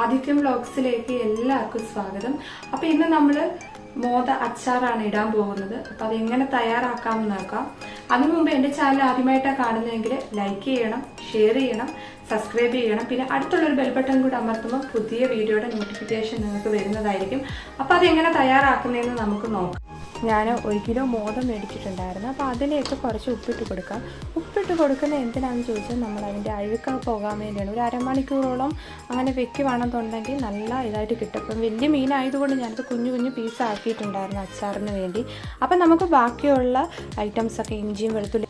ആദിത്യം വ്ളോഗ്സിലേക്ക് എല്ലാവർക്കും സ്വാഗതം. അപ്പോൾ ഇന്ന് നമ്മൾ മോദ അച്ചാറാണ് ഇടാൻ പോകുന്നത്. അപ്പോൾ അതെങ്ങനെ തയ്യാറാക്കാമെന്ന് നോക്കാം. അതിനു മുമ്പ് എന്റെ ചാനൽ ആദ്യമായിട്ടാണ് കാണുന്നതെങ്കിൽ ലൈക്ക് ചെയ്യണം ഷെയർ ചെയ്യണം സബ്സ്ക്രൈബ് ചെയ്യണം. പിന്നെ അടുത്തുള്ളൊരു ബെൽ ബട്ടൺ കൂടി അമർത്തുമ്പോൾ പുതിയ വീഡിയോയുടെ നോട്ടിഫിക്കേഷൻ നിങ്ങൾക്ക് വരുന്നതായിരിക്കും. അപ്പോൾ അതെങ്ങനെ തയ്യാറാക്കുന്നതെന്ന് നമുക്ക് നോക്കാം. ഞാൻ ഒരു കിലോ മോദം മേടിച്ചിട്ടുണ്ടായിരുന്നു. അപ്പോൾ അതിലേക്ക് കുറച്ച് ഉപ്പിട്ട് കൊടുക്കാം. ഉപ്പിട്ട് കൊടുക്കുന്ന എന്തിനാണെന്ന് ചോദിച്ചാൽ നമ്മൾ അതിന്റെ അഴുക്ക പോകാൻ വേണ്ടിയാണ്. ഒരു അരമണിക്കൂറോളം അങ്ങനെ വെക്കുവാണെന്നുണ്ടെങ്കിൽ നല്ല ഇതായിട്ട് കിട്ടും. അപ്പം വലിയ മീനായതുകൊണ്ട് ഞാനത് കുഞ്ഞു കുഞ്ഞു പീസ് ആക്കിയിട്ടുണ്ടായിരുന്നു അച്ചാറിന് വേണ്ടി. അപ്പം നമുക്ക് ബാക്കിയുള്ള ഐറ്റംസൊക്കെ ഇഞ്ചിയും വെളുത്തുള്ളി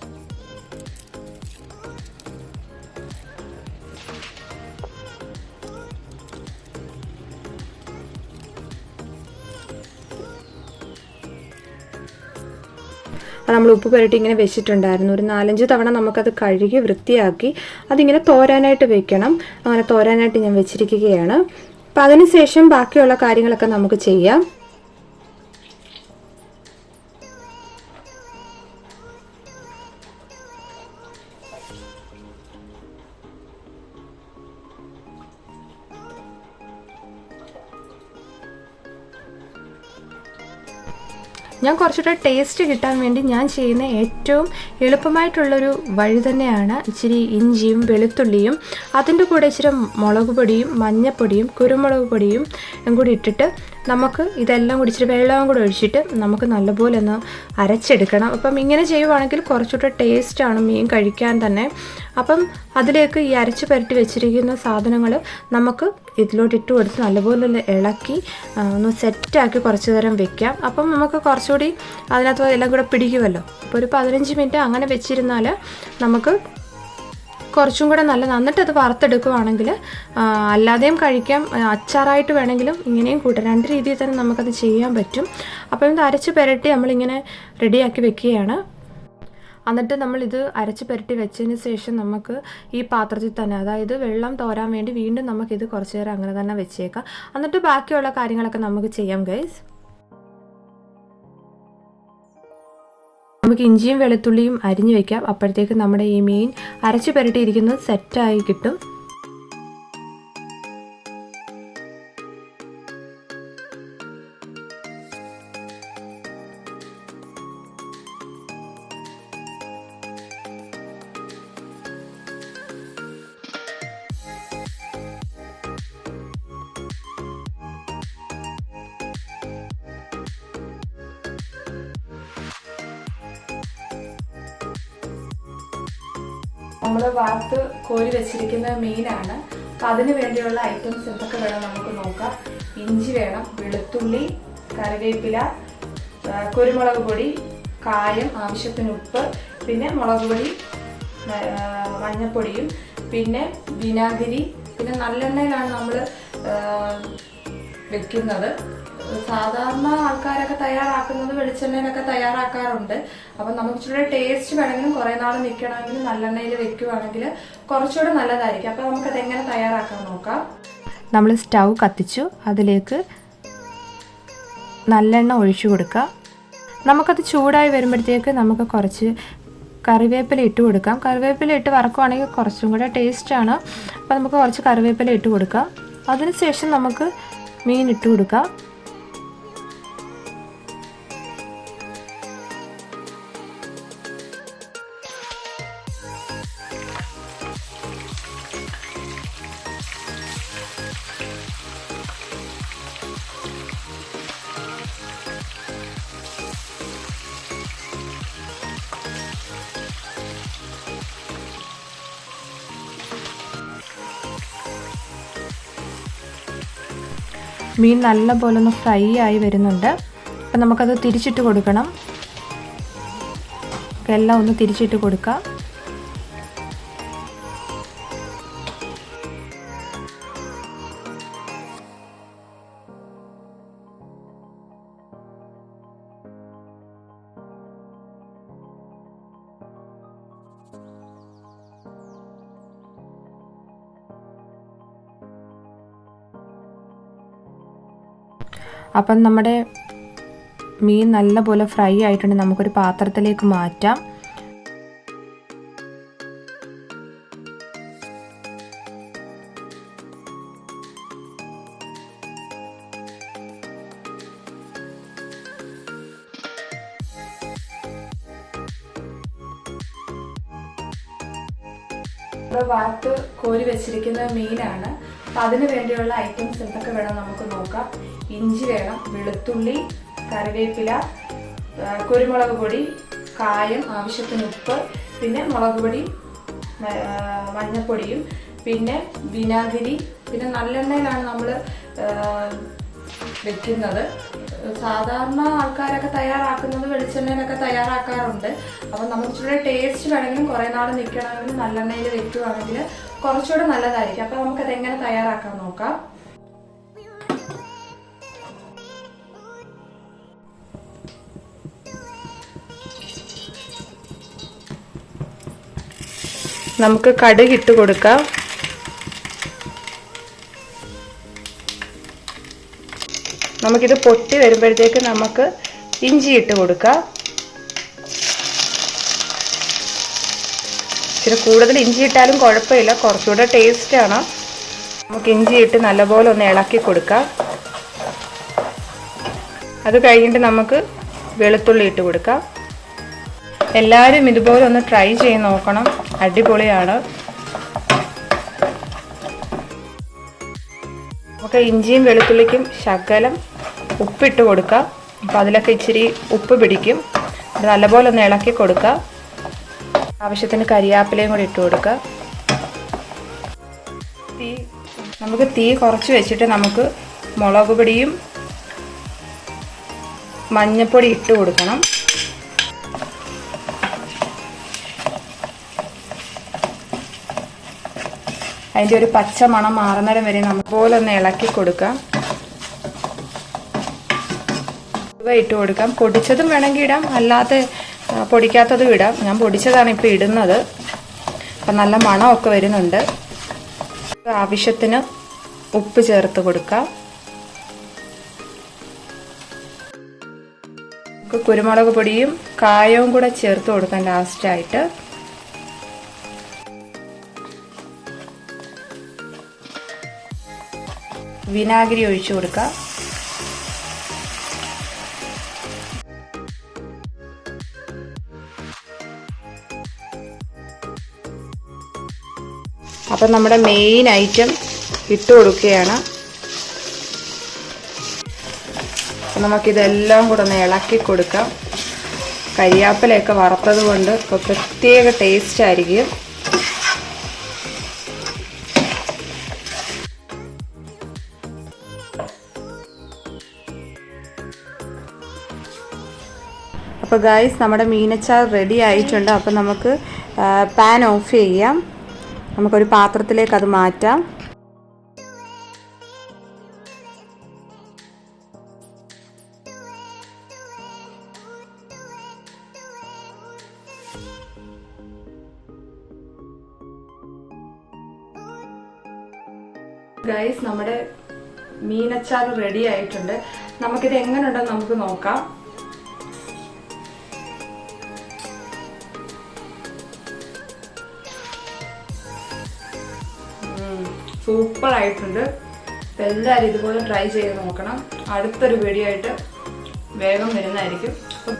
അത് നമ്മൾ ഉപ്പ് പുരട്ടി ഇങ്ങനെ വെച്ചിട്ടുണ്ടായിരുന്നു. ഒരു നാലഞ്ച് തവണ നമുക്കത് കഴുകി വൃത്തിയാക്കി അതിങ്ങനെ തോരാനായിട്ട് വെക്കണം. അങ്ങനെ തോരാനായിട്ട് ഞാൻ വെച്ചിരിക്കുകയാണ്. അപ്പം അതിനുശേഷം ബാക്കിയുള്ള കാര്യങ്ങളൊക്കെ നമുക്ക് ചെയ്യാം. ഞാൻ കുറച്ചുകൂടെ ടേസ്റ്റ് കിട്ടാൻ വേണ്ടി ഞാൻ ചെയ്യുന്ന ഏറ്റവും എളുപ്പമായിട്ടുള്ളൊരു വഴി തന്നെയാണ് ഇച്ചിരി ഇഞ്ചിയും വെളുത്തുള്ളിയും അതിന്റെ കൂടെ ഇച്ചിരി മുളക് പൊടിയും മഞ്ഞപ്പൊടിയും കുരുമുളക് പൊടിയും കൂടി ഇട്ടിട്ട് നമുക്ക് ഇതെല്ലാം കുടിച്ചിട്ട് വെള്ളവും കൂടെ ഒഴിച്ചിട്ട് നമുക്ക് നല്ലപോലെ ഒന്ന് അരച്ചെടുക്കണം. അപ്പം ഇങ്ങനെ ചെയ്യുവാണെങ്കിൽ കുറച്ചുകൂടെ ടേസ്റ്റാണ് മീൻ കഴിക്കാൻ തന്നെ. അപ്പം അതിലേക്ക് ഈ അരച്ച് പുരട്ടി വെച്ചിരിക്കുന്ന സാധനങ്ങൾ നമുക്ക് ഇതിലോട്ട് ഇട്ട് കൊടുത്ത് നല്ലപോലെ ഒന്ന് ഇളക്കി ഒന്ന് സെറ്റാക്കി കുറച്ച് നേരം വെക്കാം. അപ്പം നമുക്ക് കുറച്ചുകൂടി അതിനകത്ത് എല്ലാം കൂടെ പിടിക്കുമല്ലോ. അപ്പോൾ ഒരു പതിനഞ്ച് മിനിറ്റ് അങ്ങനെ വെച്ചിരുന്നാൽ നമുക്ക് കുറച്ചും കൂടെ നല്ല നന്നിട്ട് അത് വറുത്തെടുക്കുവാണെങ്കിൽ അല്ലാതെയും കഴിക്കാം. അച്ചാറായിട്ട് വേണമെങ്കിലും ഇങ്ങനെയും കൂട്ടാം. രണ്ട് രീതിയിൽ തന്നെ നമുക്കത് ചെയ്യാൻ പറ്റും. അപ്പോൾ ഇത് അരച്ച് പുരട്ടി നമ്മളിങ്ങനെ റെഡിയാക്കി വെക്കുകയാണ്. എന്നിട്ട് നമ്മളിത് അരച്ച് പുരട്ടി വെച്ചതിന് ശേഷം നമുക്ക് ഈ പാത്രത്തിൽ തന്നെ അതായത് വെള്ളം തോരാൻ വേണ്ടി വീണ്ടും നമുക്കിത് കുറച്ച് നേരം അങ്ങനെ തന്നെ വെച്ചേക്കാം. എന്നിട്ട് ബാക്കിയുള്ള കാര്യങ്ങളൊക്കെ നമുക്ക് ചെയ്യാം ഗൈസ് നമുക്ക് ഇഞ്ചിയും വെളുത്തുള്ളിയും അരിഞ്ഞു വെക്കാം. അപ്പോഴത്തേക്ക് നമ്മുടെ ഈ മീൻ അരച്ച് പുരട്ടിയിരിക്കുന്നത് സെറ്റായി കിട്ടും. നമ്മൾ വറുത്ത് കോരി വെച്ചിരിക്കുന്ന മീനാണ്. അപ്പം അതിന് വേണ്ടിയുള്ള ഐറ്റംസ് എന്തൊക്കെ വേണം നമുക്ക് നോക്കാം. ഇഞ്ചി വേണം വെളുത്തുള്ളി കറിവേപ്പില കുരുമുളക് പൊടി കായം ആവശ്യത്തിന് ഉപ്പ് പിന്നെ മുളക് പൊടി മഞ്ഞപ്പൊടിയും പിന്നെ വിനാഗിരി പിന്നെ നല്ലെണ്ണയിലാണ് നമ്മൾ വെക്കുന്നത്. സാധാരണ ആൾക്കാരൊക്കെ തയ്യാറാക്കുന്നത് വെളിച്ചെണ്ണയിലൊക്കെ തയ്യാറാക്കാറുണ്ട്. അപ്പം നമുക്ക് ഇച്ചിരി ടേസ്റ്റ് വേണമെങ്കിലും കുറേ നാൾ നിൽക്കണമെങ്കിൽ നല്ലെണ്ണയിൽ വെക്കുകയാണെങ്കിൽ കുറച്ചുകൂടെ നല്ലതായിരിക്കും. അപ്പം നമുക്കത് എങ്ങനെ തയ്യാറാക്കാൻ നോക്കാം. നമ്മൾ സ്റ്റൗ കത്തിച്ചു. അതിലേക്ക് നല്ലെണ്ണ ഒഴിച്ചു കൊടുക്കുക നമുക്കത് ചൂടായി വരുമ്പോഴത്തേക്ക് നമുക്ക് കുറച്ച് കറിവേപ്പില ഇട്ട് കൊടുക്കാം. കറിവേപ്പില ഇട്ട് വറക്കുവാണെങ്കിൽ കുറച്ചും കൂടെ ടേസ്റ്റാണ് അപ്പോൾ നമുക്ക് കുറച്ച് കറിവേപ്പില ഇട്ട് കൊടുക്കാം. അതിനുശേഷം നമുക്ക് മീൻ ഇട്ട് കൊടുക്കാം. മീൻ നല്ലപോലെ ഒന്ന് ഫ്രൈ ആയി വരുന്നുണ്ട്. അപ്പം നമുക്കത് തിരിച്ചിട്ട് കൊടുക്കണം. എല്ലാം ഒന്ന് തിരിച്ചിട്ട് കൊടുക്കാം. അപ്പം നമ്മുടെ മീൻ നല്ലപോലെ ഫ്രൈ ആയിട്ടുണ്ട്. നമുക്കൊരു പാത്രത്തിലേക്ക് മാറ്റാം. വാർത്ത് കോരി വെച്ചിരിക്കുന്ന മീനാണ്. അപ്പം അതിന് വേണ്ടിയുള്ള ഐറ്റംസ് എന്തൊക്കെ വേണം നമുക്ക് നോക്കാം. ഇഞ്ചി വേണം വെളുത്തുള്ളി കറിവേപ്പില കുരുമുളക് പൊടി കായം ആവശ്യത്തിന് ഉപ്പ് പിന്നെ മുളക് പൊടി മഞ്ഞപ്പൊടിയും പിന്നെ വിനാഗിരി പിന്നെ നല്ലെണ്ണയിലാണ് നമ്മൾ വെക്കുന്നത്. സാധാരണ ആൾക്കാരൊക്കെ തയ്യാറാക്കുന്നത് വെളിച്ചെണ്ണയിലൊക്കെ തയ്യാറാക്കാറുണ്ട്. അപ്പം നമുക്ക് ഇച്ചിരി ടേസ്റ്റ് വേണമെങ്കിലും കുറേ നാൾ നിൽക്കണമെങ്കിൽ നല്ലെണ്ണയിൽ വെക്കുകയാണെങ്കിൽ കുറച്ചുകൂടെ നല്ലതായിരിക്കും. അപ്പം നമുക്കത് എങ്ങനെ തയ്യാറാക്കാൻ നോക്കാം. നമുക്ക് കടുക് ഇട്ട് കൊടുക്കാം. നമുക്കിത് പൊട്ടി വരുമ്പോഴത്തേക്ക് നമുക്ക് ഇഞ്ചി ഇട്ട് കൊടുക്കാം. ഇച്ചിരി കൂടുതൽ ഇഞ്ചി ഇട്ടാലും കുഴപ്പമില്ല കുറച്ചുകൂടെ ആണ്. നമുക്ക് ഇഞ്ചി ഇട്ട് നല്ലപോലെ ഒന്ന് ഇളക്കി കൊടുക്കാം. അത് കഴിഞ്ഞിട്ട് നമുക്ക് വെളുത്തുള്ളി ഇട്ട് കൊടുക്കാം. എല്ലാവരും ഇതുപോലെ ഒന്ന് ട്രൈ ചെയ്ത് നോക്കണം. അടിപൊളിയാണ്. നമുക്ക് ഇഞ്ചിയും വെളുത്തുള്ളിക്കും ശകലം ഉപ്പിട്ട് കൊടുക്കാം. അപ്പോൾ അതിലൊക്കെ ഇച്ചിരി ഉപ്പ് പിടിക്കും. അത് നല്ലപോലെ ഒന്ന് ഇളക്കി കൊടുക്കുക ആവശ്യത്തിന് കരിയാപ്പിലയും കൂടി ഇട്ട് കൊടുക്കുക തീ നമുക്ക് തീ കുറച്ച് വെച്ചിട്ട് നമുക്ക് മുളക് പൊടിയും മഞ്ഞൾപ്പൊടി ഇട്ട് കൊടുക്കണം. അതിന്റെ ഒരു പച്ച മണം മാറുന്നേരം വരെ നമുക്ക് പോലെ ഒന്ന് ഇളക്കി കൊടുക്കാം. ഇട്ട് കൊടുക്കാം. പൊടിച്ചതും വേണമെങ്കിൽ ഇടാം. അല്ലാതെ പൊടിക്കാത്തതും ഇടാം. ഞാൻ പൊടിച്ചതാണ് ഇപ്പോൾ ഇടുന്നത്. അപ്പം നല്ല മണമൊക്കെ വരുന്നുണ്ട്. ആവശ്യത്തിന് ഉപ്പ് ചേർത്ത് കൊടുക്കാം. നമുക്ക് കുരുമുളക് പൊടിയും കായവും കൂടെ ചേർത്ത് കൊടുക്കാം ലാസ്റ്റായിട്ട്. വിനാഗിരി ഒഴിച്ചു കൊടുക്കുക. അപ്പം നമ്മുടെ മെയിൻ ഐറ്റം ഇട്ട് കൊടുക്കുകയാണ്. നമുക്കിതെല്ലാം കൂടെ ഒന്ന് ഇളക്കി കൊടുക്കാം. കരിയാപ്പിലയൊക്കെ വറുത്തത് കൊണ്ട് ഇപ്പോൾ പ്രത്യേക ടേസ്റ്റ് ആയിരിക്കും. അപ്പോൾ ഗായ്സ് നമ്മുടെ മീനച്ചാർ റെഡി ആയിട്ടുണ്ട്. അപ്പോൾ നമുക്ക് പാൻ ഓഫ് ചെയ്യാം. നമുക്കൊരു പാത്രത്തിലേക്ക് അത് മാറ്റാം. ഗൈസ് നമ്മുടെ മീനച്ചാർ റെഡി ആയിട്ടുണ്ട്. നമുക്കിത് എങ്ങനെയുണ്ടെന്ന് നമുക്ക് നോക്കാം. സൂപ്പർ ആയിട്ടുണ്ട് അപ്പോൾ എല്ലാവരും ഇതുപോലെ ട്രൈ ചെയ്ത് നോക്കണം. അടുത്തൊരു വീഡിയോ ആയിട്ട് വേഗം വരുന്നതായിരിക്കും.